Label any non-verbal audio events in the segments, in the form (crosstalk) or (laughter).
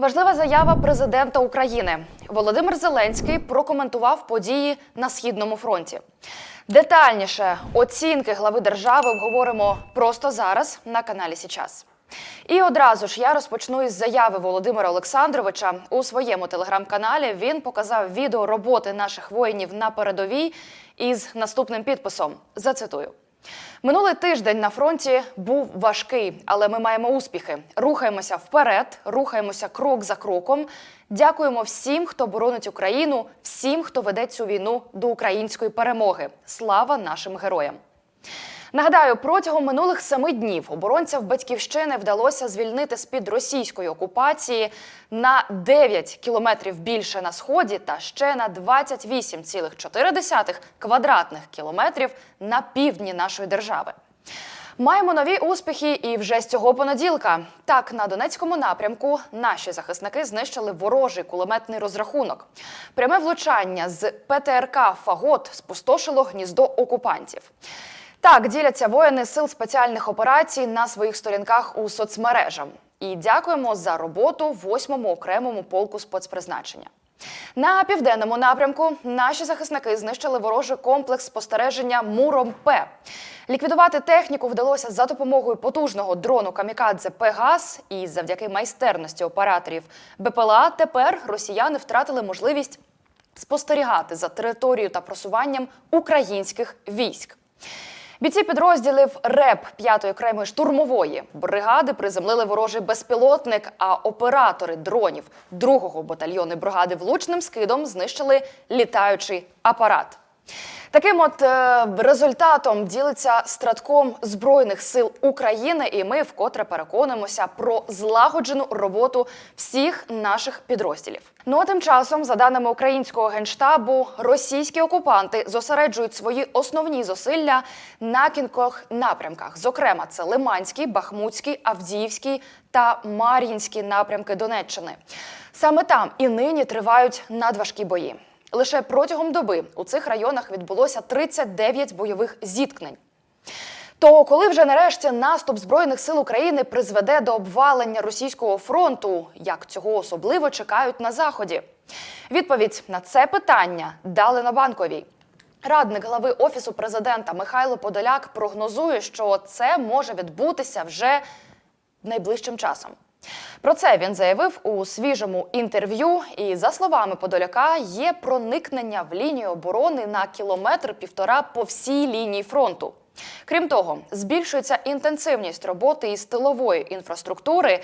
Важлива заява президента України. Володимир Зеленський прокоментував події на східному фронті. Детальніше оцінки глави держави обговоримо просто зараз на каналі Січас. І одразу ж я розпочну із заяви Володимира Олександровича у своєму телеграм-каналі. Він показав відео роботи наших воїнів на передовій із наступним підписом. Зацитую. Минулий тиждень на фронті був важкий, але ми маємо успіхи. Рухаємося вперед, рухаємося крок за кроком. Дякуємо всім, хто боронить Україну, всім, хто веде цю війну до української перемоги. Слава нашим героям! Нагадаю, протягом минулих семи днів оборонцям батьківщини вдалося звільнити з під російської окупації на 9 кілометрів більше на сході та ще на 28,4 квадратних кілометрів на півдні нашої держави. Маємо нові успіхи і вже з цього понеділка. Так, на Донецькому напрямку наші захисники знищили ворожий кулеметний розрахунок. Пряме влучання з ПТРК Фагот спустошило гніздо окупантів. Так діляться воїни сил спеціальних операцій на своїх сторінках у соцмережах. І дякуємо за роботу 8-му окремому полку спецпризначення. На південному напрямку наші захисники знищили ворожий комплекс спостереження Муром П. Ліквідувати техніку вдалося за допомогою потужного дрону Камікадзе Пегас. І завдяки майстерності операторів БПЛА тепер росіяни втратили можливість спостерігати за територією та просуванням українських військ. Бійці підрозділів РЕП 5-ї окремої штурмової бригади приземлили ворожий безпілотник, а оператори дронів 2-го батальйону бригади влучним скидом знищили літаючий апарат. Таким от е, результатом ділиться стратком Збройних сил України, і ми вкотре переконуємося про злагоджену роботу всіх наших підрозділів. Ну а тим часом, за даними українського генштабу, російські окупанти зосереджують свої основні зусилля на кількох напрямках. Зокрема, це Лиманський, Бахмутський, Авдіївський та Мар'їнський напрямки Донеччини. Саме там і нині тривають надважкі бої. Лише протягом доби у цих районах відбулося 39 бойових зіткнень. То коли вже нарешті наступ збройних сил України призведе до обвалення російського фронту, як цього особливо чекають на заході? Відповідь на це питання дали на банковій. Радник глави офісу президента Михайло Подоляк прогнозує, що це може відбутися вже найближчим часом. Про це він заявив у свіжому інтерв'ю. І за словами Подоляка, є проникнення в лінію оборони на кілометр півтора по всій лінії фронту. Крім того, збільшується інтенсивність роботи із тилової інфраструктури.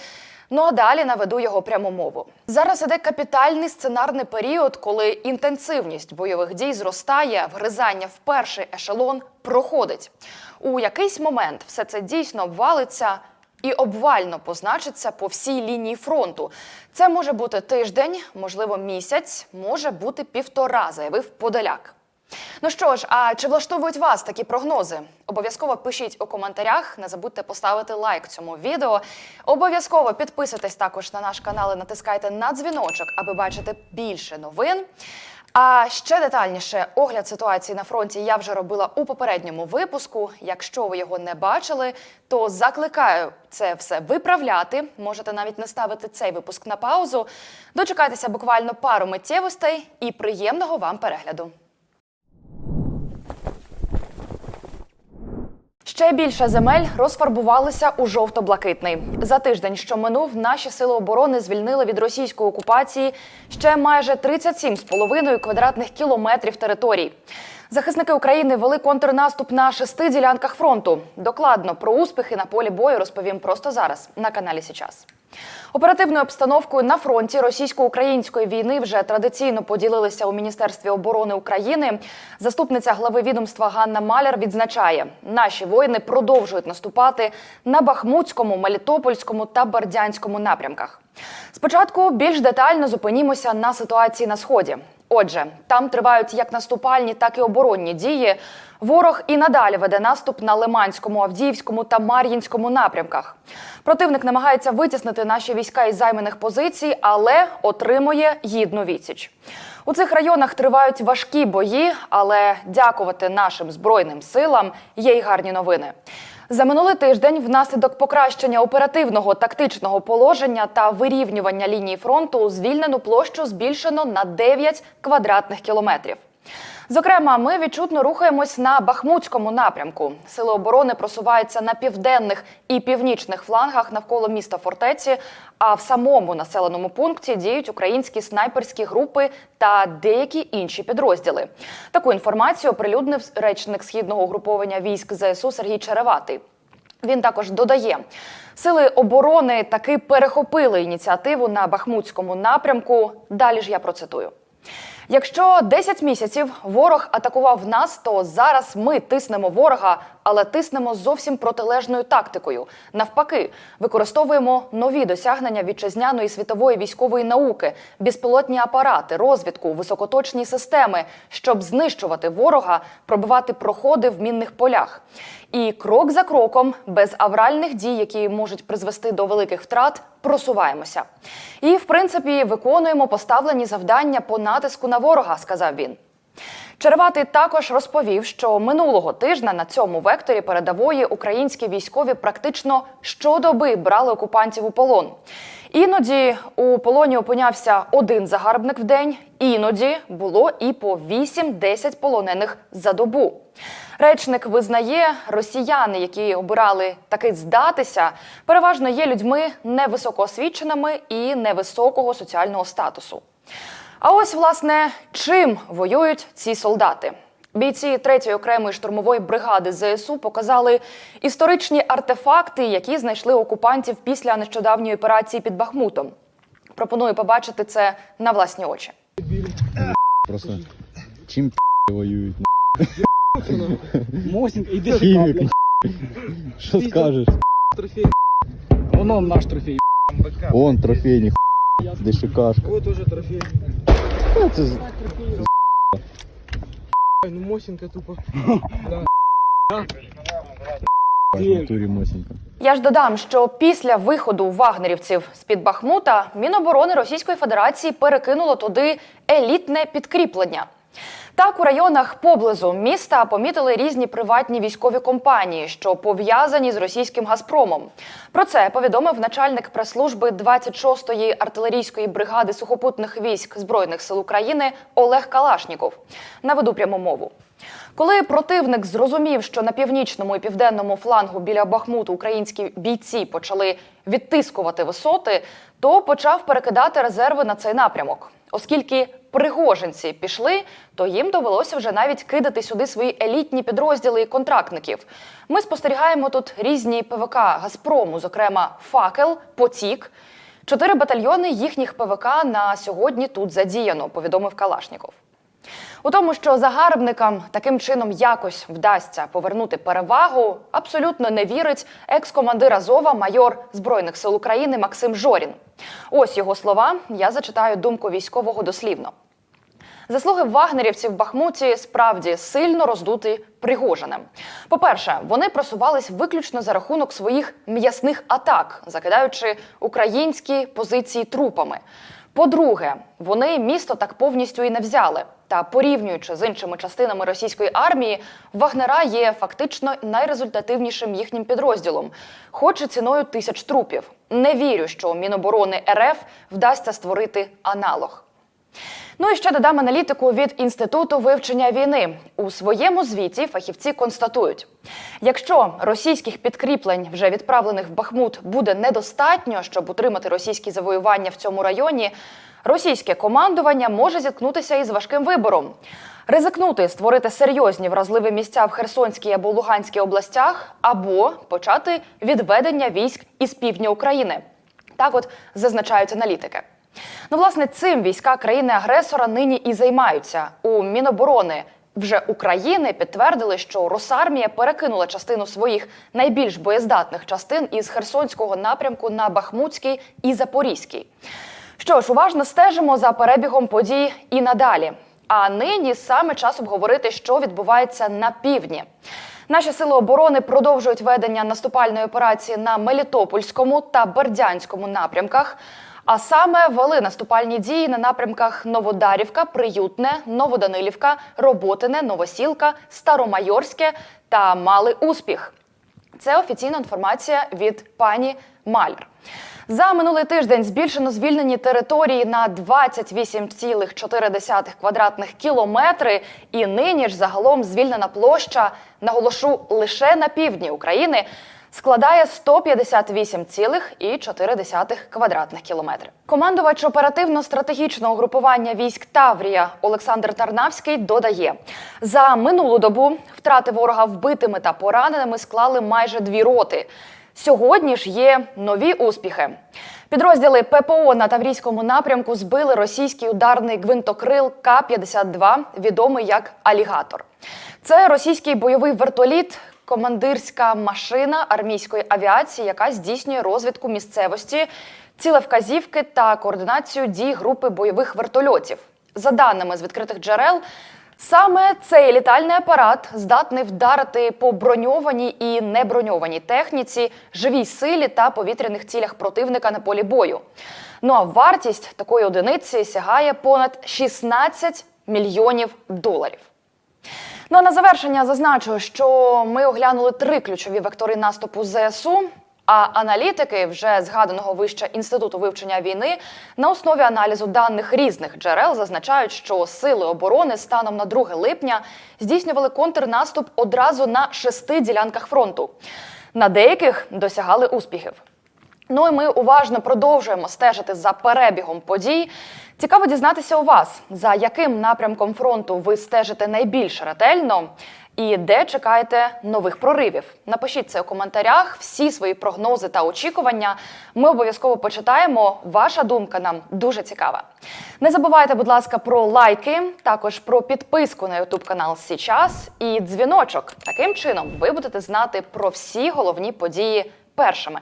Ну а далі наведу його пряму мову. Зараз іде капітальний сценарний період, коли інтенсивність бойових дій зростає, вгризання в перший ешелон проходить. У якийсь момент все це дійсно обвалиться і обвально позначиться по всій лінії фронту. Це може бути тиждень, можливо, місяць, може бути півтора, заявив Подоляк. Ну що ж, а чи влаштовують вас такі прогнози? Обов'язково пишіть у коментарях. Не забудьте поставити лайк цьому відео. Обов'язково підписуйтесь також на наш канал і натискайте на дзвіночок, аби бачити більше новин. А ще детальніше огляд ситуації на фронті я вже робила у попередньому випуску. Якщо ви його не бачили, то закликаю це все виправляти. Можете навіть не ставити цей випуск на паузу. Дочекайтеся буквально пару миттєвостей і приємного вам перегляду. Ще більше земель розфарбувалися у жовто-блакитний. За тиждень, що минув, наші сили оборони звільнили від російської окупації ще майже 37,5 квадратних кілометрів територій. Захисники України вели контрнаступ на шести ділянках фронту. Докладно про успіхи на полі бою розповім просто зараз на каналі Січас. Оперативною обстановкою на фронті російсько-української війни вже традиційно поділилися у Міністерстві оборони України. Заступниця глави відомства Ганна Маляр відзначає, наші воїни продовжують наступати на Бахмутському, Мелітопольському та Бердянському напрямках. Спочатку більш детально зупинімося на ситуації на сході. Отже, там тривають як наступальні, так і оборонні дії. Ворог і надалі веде наступ на Лиманському, Авдіївському та Мар'їнському напрямках. Противник намагається витіснити наші війська із займаних позицій, але отримує гідну відсіч. У цих районах тривають важкі бої, але дякувати нашим збройним силам є й гарні новини. За минулий тиждень, внаслідок покращення оперативного тактичного положення та вирівнювання лінії фронту, звільнену площу збільшено на 9 квадратних кілометрів. Зокрема, ми відчутно рухаємось на Бахмутському напрямку. Сили оборони просуваються на південних і північних флангах навколо міста фортеці. А в самому населеному пункті діють українські снайперські групи та деякі інші підрозділи. Таку інформацію оприлюднив речник східного угруповання військ ЗСУ Сергій Череватий. Він також додає, сили оборони таки перехопили ініціативу на Бахмутському напрямку. Далі ж я процитую. Якщо 10 місяців ворог атакував нас, то зараз ми тиснемо ворога, але тиснемо зовсім протилежною тактикою. Навпаки, використовуємо нові досягнення вітчизняної світової військової науки, безпілотні апарати, розвідку, високоточні системи, щоб знищувати ворога, пробивати проходи в мінних полях. І крок за кроком, без авральних дій, які можуть призвести до великих втрат, просуваємося. І, в принципі, виконуємо поставлені завдання по натиску на ворога, сказав він. Череватий також розповів, що минулого тижня на цьому векторі передової українські військові практично щодоби брали окупантів у полон. Іноді у полоні опинявся один загарбник в день, іноді було і по 8-10 полонених за добу. Речник визнає, росіяни, які обирали таки здатися, переважно є людьми невисокоосвіченими і невисокого соціального статусу. А ось, власне, чим воюють ці солдати? Бійці 3-ї окремої штурмової бригади ЗСУ показали історичні артефакти, які знайшли окупантів після нещодавньої операції під Бахмутом. Пропоную побачити це на власні очі. Просто чим воюють? Мосінка, іди Хімік. шикарно. Що скажеш? Трофей. Воно наш трофей. Он трофейні де шикашка. Вот уже трофей. Та Це з- Ну Мосінка тупо. (laughs) в натурі Мосінка. Я ж додам, що після виходу вагнерівців з під Бахмута Міноборони Російської Федерації перекинуло туди елітне підкріплення. Так, у районах поблизу міста помітили різні приватні військові компанії, що пов'язані з російським Газпромом. Про це повідомив начальник прес-служби 26-ї артилерійської бригади сухопутних військ збройних сил України Олег Калашніков. Наведу пряму мову. Коли противник зрозумів, що на північному і південному флангу біля Бахмуту українські бійці почали відтискувати висоти, то почав перекидати резерви на цей напрямок. Оскільки пригожинці пішли, то їм довелося вже навіть кидати сюди свої елітні підрозділи і контрактників. Ми спостерігаємо тут різні ПВК Газпрому, зокрема Факел, Потік. Чотири батальйони їхніх ПВК на сьогодні тут задіяно, повідомив Калашніков. У тому, що загарбникам таким чином якось вдасться повернути перевагу, абсолютно не вірить екс-командир Азова, майор Збройних сил України Максим Жорін. Ось його слова. Я зачитаю думку військового дослівно. Заслуги вагнерівців в Бахмуті справді сильно роздуті Пригожиним. По-перше, вони просувались виключно за рахунок своїх м'ясних атак, закидаючи українські позиції трупами. По-друге, вони місто так повністю і не взяли. Та порівнюючи з іншими частинами російської армії, Вагнера є фактично найрезультативнішим їхнім підрозділом, хоч і ціною тисяч трупів. Не вірю, що Міноборони РФ вдасться створити аналог. Ну і ще додам аналітику від інституту вивчення війни. У своєму звіті фахівці констатують: якщо російських підкріплень, вже відправлених в Бахмут, буде недостатньо, щоб утримати російські завоювання в цьому районі, російське командування може зіткнутися із важким вибором. Ризикнути створити серйозні вразливі місця в Херсонській або Луганській областях, або почати відведення військ із півдня України. Так, от зазначають аналітики. Ну, власне, цим війська країни-агресора нині і займаються. У Міноборони вже України підтвердили, що Росармія перекинула частину своїх найбільш боєздатних частин із Херсонського напрямку на Бахмутський і Запорізький. Що ж, уважно стежимо за перебігом подій і надалі. А нині саме час обговорити, що відбувається на півдні. Наші сили оборони продовжують ведення наступальної операції на Мелітопольському та Бердянському напрямках. А саме вели наступальні дії на напрямках Новодарівка, Приютне, Новоданилівка, Роботине, Новосілка, Старомайорське та мали успіх. Це офіційна інформація від пані Маляр. За минулий тиждень збільшено звільнені території на 28,4 квадратних кілометри, і нині ж загалом звільнена площа, наголошу, лише на півдні України складає 158,4 квадратних кілометри. Командувач оперативно-стратегічного групування військ Таврія Олександр Тарнавський додає: за минулу добу втрати ворога вбитими та пораненими склали майже дві роти. Сьогодні ж є нові успіхи. Підрозділи ППО на Таврійському напрямку збили російський ударний гвинтокрил К-52, відомий як Алігатор. Це російський бойовий вертоліт, командирська машина армійської авіації, яка здійснює розвідку місцевості, цілевказівки та координацію дій групи бойових вертольотів. За даними з відкритих джерел, Саме цей літальний апарат здатний вдарити по броньованій і неброньованій техніці, живій силі та повітряних цілях противника на полі бою. Ну а вартість такої одиниці сягає понад 16 мільйонів доларів. Ну а на завершення зазначу, що ми оглянули три ключові вектори наступу ЗСУ. А аналітики вже згаданого вище інституту вивчення війни на основі аналізу даних різних джерел зазначають, що сили оборони станом на 2 липня здійснювали контрнаступ одразу на шести ділянках фронту. На деяких досягали успіхів. Ну і ми уважно продовжуємо стежити за перебігом подій. Цікаво дізнатися у вас, за яким напрямком фронту ви стежите найбільш ретельно і де чекаєте нових проривів. Напишіть це у коментарях. Всі свої прогнози та очікування. Ми обов'язково почитаємо. Ваша думка нам дуже цікава. Не забувайте, будь ласка, про лайки, також про підписку на YouTube канал Січас і дзвіночок. Таким чином ви будете знати про всі головні події першими.